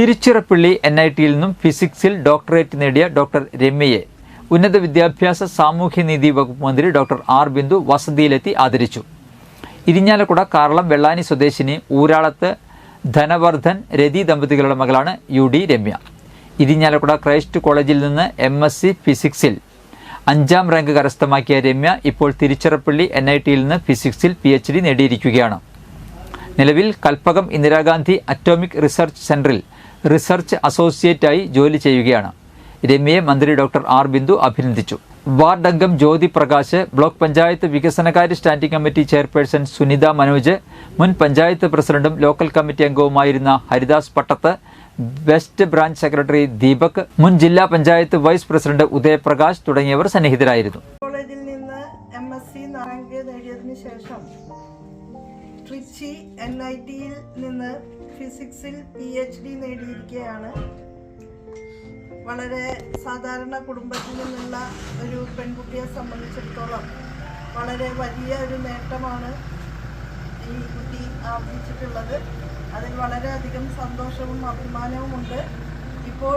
Tiruchirappalli N I ടിയിൽ നിന്നും ഫിസിക്സിൽ doctorate നേടിയ ഡോക്ടർ രമ്യയെ ഉന്നത വിദ്യാഭ്യാസ സാമൂഹ്യനീതി വകുപ്പ് മന്ത്രി ഡോക്ടർ ആർ ബിന്ദു വസതിയിലെത്തി ആദരിച്ചു. ഇരിഞ്ഞാലക്കുട കാർളം വെള്ളാനി സ്വദേശിനി ഊരാളത്ത് ധനവർദ്ധൻ രതി ദമ്പതികളുടെ മകളാണ് U D Ramya. Irinjalakuda Christ കോളേജിൽ നിന്ന് എം എസ് സി ഫിസിക്സിൽ അഞ്ചാം റാങ്ക് കരസ്ഥമാക്കിയ രമ്യ ഇപ്പോൾ തിരുച്ചിറപ്പള്ളി എൻ ഐ ടിയിൽ നിന്ന് ഫിസിക്സിൽ പി എച്ച് ഡി നേടിയിരിക്കുകയാണ്. നിലവിൽ കൽപ്പകം ഇന്ദിരാഗാന്ധി അറ്റോമിക് റിസർച്ച് സെന്ററിൽ റിസർച്ച് അസോസിയേറ്റായി ജോലി ചെയ്യുകയാണ്. രമ്യയെ മന്ത്രി ഡോക്ടർ ആർ ബിന്ദു അഭിനന്ദിച്ചു. വാർഡ് അംഗം ജ്യോതി പ്രകാശ് ബ്ലോക്ക് പഞ്ചായത്ത് വികസനകാര്യ standing committee chairperson Sunitha Manoj മുൻ പഞ്ചായത്ത് പ്രസിഡന്റും local committee അംഗവുമായിരുന്ന Haridas Pattath west branch secretary Deepak മുൻ ജില്ലാ പഞ്ചായത്ത് വൈസ് പ്രസിഡന്റ് ഉദയപ്രകാശ് തുടങ്ങിയവർ സന്നിഹിതരായിരുന്നു. കോളേജിൽ നിന്ന് എം എസ് സി നേടിയതിനു ശേഷം ട്രിച്ചി എൻ ഐ ടിയിൽ നിന്ന് ഫിസിക്സിൽ പി എച്ച് ഡി നേടിയിരിക്കുകയാണ്. വളരെ സാധാരണ കുടുംബത്തിൽ നിന്നുള്ള ഒരു പെൺകുട്ടിയെ സംബന്ധിച്ചിടത്തോളം വളരെ വലിയ ഒരു നേട്ടമാണ് ഈ കുട്ടി ആർജിച്ചിട്ടുള്ളത്. അതിൽ വളരെയധികം സന്തോഷവും അഭിമാനവുമുണ്ട്. ഇപ്പോൾ